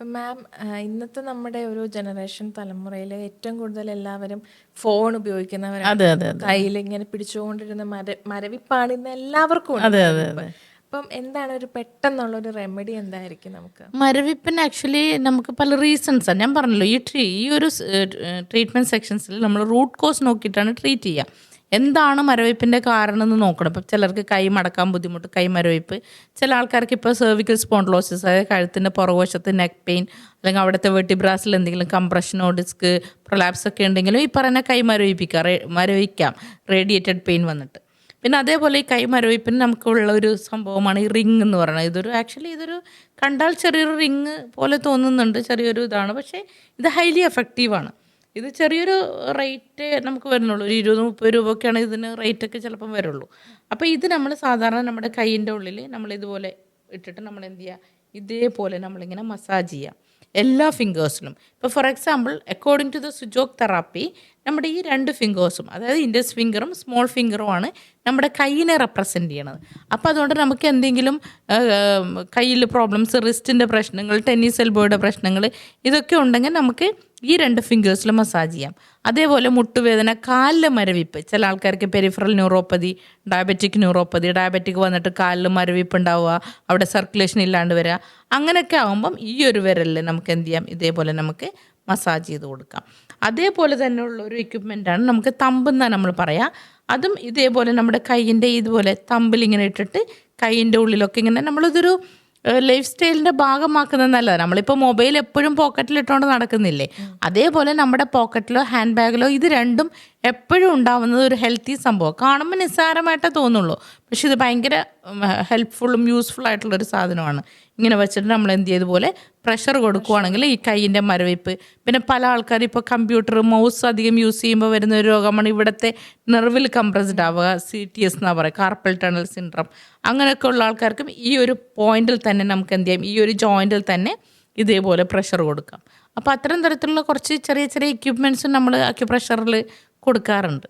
ഇപ്പം മാം ഇന്നത്തെ നമ്മുടെ ഒരു ജനറേഷൻ തലമുറയിൽ ഏറ്റവും കൂടുതൽ എല്ലാവരും ഫോൺ ഉപയോഗിക്കുന്നവരാണ്. കയ്യിൽ ഇങ്ങനെ പിടിച്ചുകൊണ്ടിരുന്ന മര മരവിപ്പാണ് ഇന്ന് എല്ലാവർക്കും അതെ അതെ. അപ്പം എന്താണ് ഒരു പെട്ടെന്നുള്ള ഒരു റെമഡി എന്തായിരിക്കും നമുക്ക്? മരവിപ്പിന് ആക്ച്വലി നമുക്ക് പല റീസൺസ് ആണ് ഞാൻ പറഞ്ഞല്ലോ ഈ ട്രീ ഈ ഒരു ട്രീറ്റ്മെന്റ് സെക്ഷൻസിൽ നമ്മൾ റൂട്ട് കോസ് നോക്കിയിട്ടാണ് ട്രീറ്റ് ചെയ്യുക എന്താണ് മരവിപ്പിന്റെ കാരണം എന്ന് നോക്കണം. ഇപ്പം ചിലർക്ക് കൈ മടക്കാൻ ബുദ്ധിമുട്ട് കൈ മരവിപ്പ്. ചില ആൾക്കാർക്ക് ഇപ്പോൾ സെർവിക്കൽ സ്പോണ്ടിലോസിസ് അതായത് കഴുത്തിന്റെ പുറകുവശത്ത് നെക്ക് പെയിൻ അല്ലെങ്കിൽ അവിടുത്തെ വെട്ടിബ്രാസിൽ എന്തെങ്കിലും കംപ്രഷനോ ഡിസ്ക് പ്രൊലാപ്സ് ഒക്കെ ഉണ്ടെങ്കിലും ഈ പറയുന്ന കൈ മരവിപ്പിക്കാം മരവിക്കാം റേഡിയേറ്റഡ് പെയിൻ വന്നിട്ട്. പിന്നെ അതേപോലെ ഈ കൈ മരവിപ്പിന് നമുക്കുള്ള ഒരു സംഭവമാണ് ഈ റിങ് എന്ന് പറയുന്നത്. ഇതൊരു ആക്ച്വലി ഇതൊരു കണ്ടാൽ ചെറിയൊരു റിങ് പോലെ തോന്നുന്നുണ്ട് ചെറിയൊരു ഇതാണ്. പക്ഷേ ഇത് ഹൈലി എഫക്റ്റീവാണ് ഇത് ചെറിയൊരു റേറ്റ് നമുക്ക് വരുന്നുള്ളൂ. ഒരു ഇരുപത് മുപ്പത് രൂപയൊക്കെയാണ് ഇതിന് റേറ്റൊക്കെ ചിലപ്പം വരുള്ളൂ. അപ്പോൾ ഇത് നമ്മൾ സാധാരണ നമ്മുടെ കൈയിന്റെ ഉള്ളിൽ നമ്മൾ ഇതുപോലെ ഇട്ടിട്ട് നമ്മൾ എന്ത് ചെയ്യുക ഇതേപോലെ നമ്മളിങ്ങനെ മസാജ് ചെയ്യാം. എല്ലാ ഫിംഗേഴ്സിലും ഇപ്പോൾ for example according to the Sujok therapy നമ്മുടെ ഈ രണ്ട് ഫിംഗേഴ്സും അതായത് ഇൻഡസ് ഫിംഗറും സ്മോൾ ഫിംഗറുമാണ് നമ്മുടെ കൈയിനെ റെപ്രസെന്റ് ചെയ്യണത്. അപ്പോൾ അതുകൊണ്ട് നമുക്ക് എന്തെങ്കിലും കയ്യിൽ പ്രോബ്ലംസ് റിസ്റ്റിന്റെ പ്രശ്നങ്ങൾ ടെന്നീസ് എൽബോയുടെ പ്രശ്നങ്ങൾ ഇതൊക്കെ ഉണ്ടെങ്കിൽ നമുക്ക് ഈ രണ്ട് ഫിംഗേഴ്സിൽ മസാജ് ചെയ്യാം. അതേപോലെ മുട്ടുവേദന കാലിലെ മരവിപ്പ്. ചില ആൾക്കാർക്ക് peripheral neuropathy diabetic neuropathy diabetic വന്നിട്ട് കാലിൽ മരവിപ്പ് ഉണ്ടാവുക അവിടെ സർക്കുലേഷൻ ഇല്ലാണ്ട് വരിക. അങ്ങനെയൊക്കെ ആകുമ്പം ഈ ഒരു വിരലിൽ നമുക്ക് എന്ത് ചെയ്യാം? ഇതേപോലെ നമുക്ക് മസാജ് ചെയ്ത് കൊടുക്കാം. അതേപോലെ തന്നെ ഉള്ള ഒരു എക്യുപ്മെന്റാണ് നമുക്ക് തമ്പെന്നാണ് നമ്മൾ പറയാം. അതും ഇതേപോലെ നമ്മുടെ കൈയിന്റെ ഇതുപോലെ തമ്പിൽ ഇങ്ങനെ ഇട്ടിട്ട് കൈയിന്റെ ഉള്ളിലൊക്കെ ഇങ്ങനെ നമ്മളിതൊരു ലൈഫ് സ്റ്റൈലിന്റെ ഭാഗമാക്കുന്നത് നല്ലതാണ് നമ്മളിപ്പോൾ മൊബൈൽ എപ്പോഴും പോക്കറ്റിൽ ഇട്ടുകൊണ്ട് നടക്കുന്നില്ലേ? അതേപോലെ നമ്മുടെ പോക്കറ്റിലോ ഹാൻഡ് ബാഗിലോ ഇത് രണ്ടും എപ്പോഴും ഉണ്ടാവുന്നത് ഒരു ഹെൽത്തി സംഭവം. കാണുമ്പോൾ നിസ്സാരമായിട്ടേ തോന്നുള്ളൂ. പക്ഷെ ഇത് ഭയങ്കര ഹെൽപ്ഫുള്ളും യൂസ്ഫുൾ ആയിട്ടുള്ള ഒരു സാധനമാണ്. ഇങ്ങനെ വെച്ചിട്ട് നമ്മൾ എന്ത് ചെയ്തതുപോലെ പ്രഷർ കൊടുക്കുവാണെങ്കിൽ ഈ കൈയിന്റെ മരവിപ്പ്. പിന്നെ പല ആൾക്കാർ ഇപ്പോൾ കമ്പ്യൂട്ടർ മൗസ് അധികം യൂസ് ചെയ്യുമ്പോൾ വരുന്ന ഒരു രോഗമാണ് ഇവിടുത്തെ നെർവിൽ കംപ്രസ്ഡ് ആവുക സി ടി എസ് എന്നാ പറയുക കാർപ്പൽ ടണൽ സിൻഡ്രം അങ്ങനെയൊക്കെ ഉള്ള ആൾക്കാർക്കും ഈ ഒരു പോയിന്റിൽ തന്നെ നമുക്ക് എന്ത് ചെയ്യാം ഈ ഒരു ജോയിന്റിൽ തന്നെ ഇതേപോലെ പ്രഷർ കൊടുക്കാം. അപ്പോൾ അത്തരം തരത്തിലുള്ള കുറച്ച് ചെറിയ ചെറിയ എക്യുപ്മെന്റ്സും നമ്മൾ അക്യുപ്രഷറിൽ കൊടുക്കാറുണ്ട്.